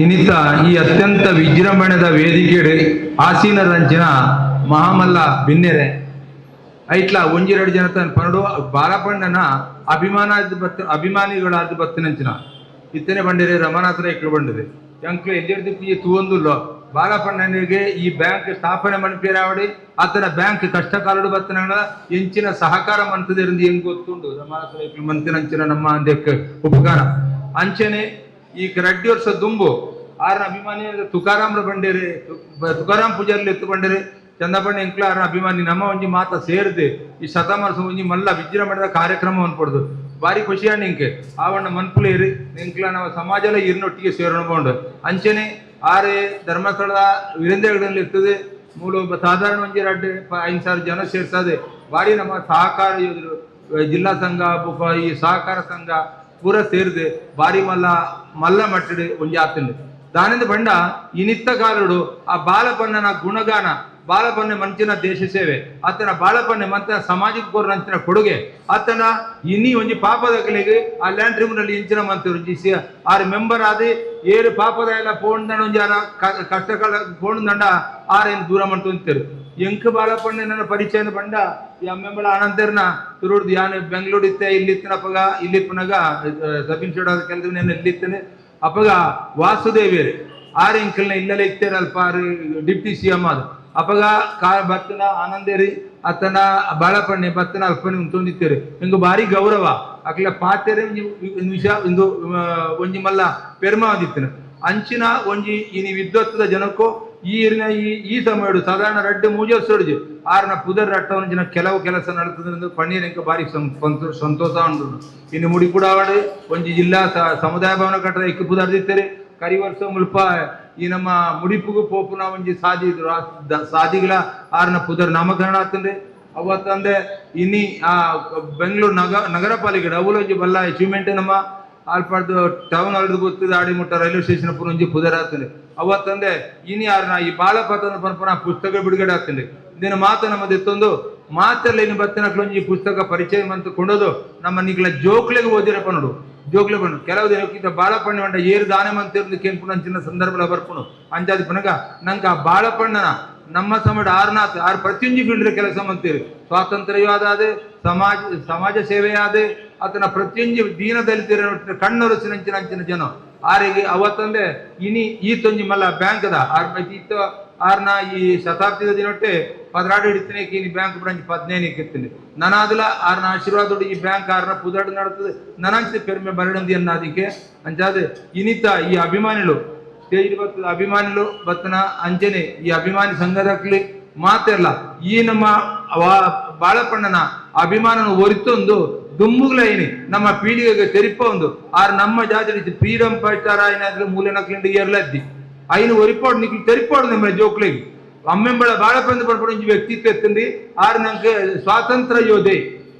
ಇನ್ನಿತ ಈ ಅತ್ಯಂತ ವಿಜೃಂಭಣೆದ ವೇದಿಕೆ ಆಸೀನ ರಂಜನ ಮಹಾಮಲ್ಲ ಬಿನ್ನೆರೆ. ಐಟ್ಲ ಒಂಜಿರಡು ಜನ ತನ್ನ ಪರಡು ಬಾಲಪಣ್ಣನ ಅಭಿಮಾನ ಅಭಿಮಾನಿಗಳಾದ ಬತ್ತನಂಚಿನ ಇತ್ತನೆ ಬಂಡಿರೆ ರಮನಾಥರ ಇಕ್ಕಳು ಬಂಡಿದೆ ಎಂಕ್ಲು ಎಲ್ಲಿರ್ದು ಈ ತೂವೊಂದುಲ್ಲೋ? ಬಾಲಪ್ಪಣ್ಣನಿಗೆ ಈ ಬ್ಯಾಂಕ್ ಸ್ಥಾಪನೆ ಮಾಡಿ ಆತನ ಬ್ಯಾಂಕ್ ಕಷ್ಟ ಕಾಲಡು ಬತ್ತನ ಹೆಂಚಿನ ಸಹಕಾರ ಮಂತದಿರಿಂದ ಹೆಂಗ್ ಗೊತ್ತುಂಡು? ನಮ್ಮ ಮಂತಿನಂಚಿನ ನಮ್ಮ ಅಂದ್ಯಕ್ಕೆ ಉಪಕಾರ. ಅಂಚನೆ ಈ ರೆಡ್ಡಿ ವರ್ಷ ದುಂಬು, ಆರ್ನ ಅಭಿಮಾನಿ ತುಕಾರಾಮ್ರ ಬಂಡೇರಿ ತುಕಾರಾಮ್ ಪೂಜಾರಿ ಎತ್ತು ಬಂಡೇರಿ, ಚಂದಪಣ್ಣ ಎಂಕ್ಲ ಆರ್ನ ಅಭಿಮಾನಿ ನಮ್ಮ ಒಂಜಿ ಮಾತ ಸೇರಿದೆ, ಈ ಶತಮಾನಸ ಒಂಜಿ ಮಲ್ಲ ವಿಜೃಂಭಣದ ಕಾರ್ಯಕ್ರಮ ಅನ್ಪಡ್ದು ಭಾರಿ ಖುಷಿಯ ನಿಂಕೆ ಆವಣ್ಣ ಮನ್ಪುಲೇರಿ ಇಂಕ್ಲ ನಮ್ಮ ಸಮಾಜಲ ಇರ್ನೊಟ್ಟಿಗೆ ಸೇರ್ಕೊಂಡು ಅಂಚನೆ ಆರೆ ಧರ್ಮಸ್ಥಳದ ವೀರೇಂದ್ರಗಡಲ್ಲಿ ಇರ್ತದೆ. ಮೂಲ ಒಬ್ಬ ಸಾಧಾರಣ ಎರಡು ಐದು ಸಾವಿರ ಜನ ಸೇರ್ತದೆ ಬಾರಿ ನಮ್ಮ ಸಹಕಾರ ಯೋಧರು ಜಿಲ್ಲಾ ಸಂಘ ಈ ಸಹಕಾರ ಸಂಘ ಪೂರ ಸೇರಿದೆ ಬಾರಿ ಮಲ್ಲ ಮಲ್ಲ ಮಟ್ಟಡಿ ಒಂಜಿ ಆತಂಡು ದಾನಿಂದ ಬಂಡ ಇನಿತ್ತ ಕಾಲಡು ಆ ಬಾಲಪನ್ನನ ಗುಣಗಾನ ಬಾಲಪನ್ನೆ ಮಂಚಿನ ದೇಶ ಸೇವೆ ಆತನ ಬಾಳಪನ್ನೆ ಮಂತ ಸಮಾಜಕ್ಕೆ ಕೋರ್ನಂಚಿನ ಕೊಡುಗೆ. ಆತನ ಇನ್ನಿ ಒಂಜಿ ಪಾಪದ ಕಲೆಗೆ ಆ ಲ್ಯಾಂಡ್ ಟ್ರಿಬ್ಯುನಲ್ ಇಂಚಿನ ಮಂತ್ರಿ ಆರು ಮೆಂಬರ್ ಆದಿ ಏರು ಪಾಪದ ಎಲ್ಲ ಪೋಣ್ದಂಡ ಒಂಜಿ ಆರ ಕಷ್ಟಕಾಲ ಕಷ್ಟ ಕಾಲ ಪೋಣ್ದಂಡ ಆರೇನು ದೂರ ಮಂಟು ಅಂತಾರೆ. ಎಂಕ ಬಾಲಪಣ್ಣೆ ನನ್ನ ಪರಿಚಯ ಬಂಡ ಈ ಅಮ್ಮೆಂಬಳ ಆನಂದರ್ನ ತುರುಡ್ದು ಯಾನು ಬೆಂಗಳೂರು ಇತ್ತೆ ಇಲ್ಲಿತ್ತನಪ್ಪಗ ಇಲ್ಲಿಪ್ಪನಾಗ ಸಬ್ ಇನ್ಸ್ಟಿಟ್ಯೂಟ್ ಕೆಲಸ ನಾನು ಇಲ್ಲಿತ್ತೇನೆ. ಅಪ್ಪಗ ವಾಸುದೇವಿಯರು, ಆರು ಇಂಕಲ್ನ ಇಲ್ಲಲೇ ಇತ್ತೇನೆ ಅಲ್ಪ ಆರು ಡಿಪ್ಟಿ ಸಿ ಎಂ ಅದು ಅಪ್ಪಗ ಕಾ ಬತ್ತನ ಆನಂದೇರಿ, ಆತನ ಬಾಳಪಣ್ಣೆ ಬತ್ತನ ಅಲ್ಪನೆ ಉಂತೊಂದಿತ್ತೇರಿ ಹಿಂಗ ಬಾರಿ ಗೌರವ. ಅಕ್ಲ ಪಾತೆರೆ ವಿಷ ಇಂದು ಒಂಜಿ ಮಲ್ಲ ಪೆರ್ಮಾದಿತ್ತೇನೆ ಅಂಚಿನ ಒಂಜಿ ಇನಿ ವಿದ್ವತ್ತದ ಜನಕ್ಕೋ, ಈ ಇರಿನ ಈ ಈ ಸಮಯಡು ಸಾಧಾರಣ ರಡ್ಡು ಮೂಜೋಸೋಡ್ಜಿ ಆರ್ನ ಪುದರ್ ರಟ್ಟವನ ಜನ ಕೆಲವು ಕೆಲಸ ನಡತದ್ರಿಂದ ಪನ್ನೀರ್ ಎಂಕ ಬಾರಿ ಸಂ- ಸಂತೋ- ಸಂತೋಷ ಉಂಡು ಇನ್ನು ಮುಡಿಪುಡಾವಡೆ ಒಂಜಿ ಜಿಲ್ಲಾ ಸಮುದಾಯ ಭವನ ಕಟ್ಟದ ಇಕ್ಕು ಪುದರ್ದಿತ್ತೇರಿ. ಕರಿ ವರ್ಷ ಮುಲ್ಪ ಈ ನಮ್ಮ ಮುಡಿಪುಗು ಪೋಪುನ ಒಂಜಿ ಸಾದಿ ಸಾದಿಗಳ ಆರ್ನ ಪುದರ್ ನಾಮಕರಣ ಆತಂದ್ರೆ ಅವತ್ತಂದೆ ಇನ್ನಿ ಆ ಬೆಂಗಳೂರು ನಗ, ನಗರ ಪಾಲಿಕೆ ಒಂಜಿ ಬಲ್ಲ ಅಚೀವ್ಮೆಂಟ್ ನಮ್ಮ ಆಲ್ಪಾಡ್ದು ಟೌನ್ ಅಲ್ದು ಗೊತ್ತಿದ ಆಡಿಮುಟ್ಟ ರೈಲ್ವೆ ಸ್ಟೇಷನ್ ಪುರ ಒಂಜಿ ಪುದರ್ ಆತಂದೆ ಅವತ್ತಂದೆ ಇನಿ ಆರ್ನ ಈ ಬಾಲಪತನ ಪರಂಪರ ಪುಸ್ತಕ ಬಿಡುಗಡೆ ಆಗ್ತಂದೆ ದಿನ ಮಾತು ನಮ್ಮದು ಎತ್ತೊಂದು ಮಾತಲ್ಲಿ ಬತ್ತಿನ ಒಂಜಿ ಪುಸ್ತಕ ಪರಿಚಯ ಮಂತ್ ಕೊಂಡೋದು ನಮ್ಮ ನಿಗಳ ಜೋಕ್ಲೆಗೆ ಓದಿರಪ್ಪ ನೋಡು. ಬಂದು ಕೆಲವು ಬಾಳಪಣ್ಣ ಮಂಡ ಏರು ದಾನೆ ಮಂತಿರ್ದು ಕೆಂಪು ನಂಚಿನ ಸಂದರ್ಭ ಬರ್ಪುನು ಅಂಜಾದಿ ಪನಗ, ನಂಗೆ ಆ ಬಾಳಪಣ್ಣನ ನಮ್ಮ ಸಮಡ ಆರ್ನಾಥ್, ಆರ್ ಪ್ರತಿಯೊಂದು ಫೀಲ್ಡ್ ಕೆಲಸ ಮಂತೀರಿ ಸ್ವಾತಂತ್ರ್ಯವಾದ ಸಮಾಜ ಸಮಾಜ ಸೇವೆಯಾದೆ, ಆತನ ಪ್ರತಿಯೊಂದು ದೀನ ದಲಿತರ ಕಣ್ಣೊರಸಿನಂಚಿನ ಅಂಚಿನ ಜನ. ಆರಿಗೆ ಅವತ್ತಂದೆ, ಇನಿ ಈತೊಂಜಿ ಮಲ್ಲ ಬ್ಯಾಂಕ್ದ, ಆರ್ ಈತ ಆರ್ನ ಈ ಶತಾಬ್ದಿದ ದಿನೊಟ್ಟೆ ಪದ್ರಾಡು ಹಿಡಿತೀನಿ ಈ ಬ್ಯಾಂಕ್ ಬ್ರಾಂಚ್ ಪದ್ನೇನಿ ಇಕ್ಕಿರ್ತೀನಿ ನನಾದಲ ಆರ್ನ ಆಶೀರ್ವಾದ ಈ ಬ್ಯಾಂಕ್ ಆರ್ನ ಪುದಾಡು ನಡತದೆ. ನನಂಚೆ ಪೆರ್ಮೆ ಬರಡಂದಿ ಅಂಚಾದೆ ಇನಿತ ಈ ಅಭಿಮಾನಿಗಳು ಸ್ಟೇಜ್ ಬರ್ತದ ಅಭಿಮಾನಿಗಳು ಬತ್ತನ ಅಂಜನೆ, ಈ ಅಭಿಮಾನಿ ಸಂಘದಕ್ಲಿ ಮಾತೆಲ್ಲ ಈ ನಮ್ಮ ಬಾಳಪ್ಪಣ್ಣನ ಅಭಿಮಾನನ ಒರಿತೊಂದು ಏನಿ, ನಮ್ಮ ಪೀಳಿಗೆಗೆ ತೆರಿಪ ಒಂದು. ಆರ್ ನಮ್ಮ ಜಾತಿ ಫ್ರೀಡಮ್ ಫೈಟರ್ ಏನಾದ್ರು ಮೂಲೆನ ಕಿಂಡಿ ಏರ್ಲದ್ದಿ. ಐನು ಒರಿಪಾಡು ನಿಕ್ಲಿ ತೆರಿಪೋಡು ನಮ್ಮ ಜೋಕ್ಲಿಗೆ. ಬಾಳಪಂದ ಪಡ್ಪಡ ಒಂಜಿ ವ್ಯಕ್ತಿತ್ವ ಎತ್ತಂದಿ ಆರ್ ನಂಗೆ ಸ್ವಾತಂತ್ರ್ಯ ಯೋಧೆ.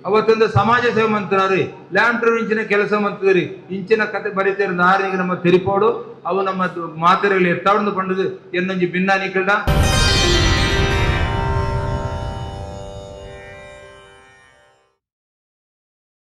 ಅವತ್ತೊಂದು ಸಮಾಜ ಸೇವೆ ಮಂತ್ರಿ ಲ್ಯಾಂಡ್ ಇಂಚಿನ ಕೆಲಸ ಮಂತದ್ರಿ ಇಂಚಿನ ಕತೆ ಬರೀತಿರ ನಾರಿಗೆ ನಮ್ಮ ತೆರಿಪೋಡು. ಅವು ನಮ್ಮ ಮಾತರೆಯಲ್ಲಿ ಎತ್ತಾವಡು ಪಂಡದು. ಎನ್ನೊಂಜಿ ಭಿನ್ನಾನಿಕಲ್ಡ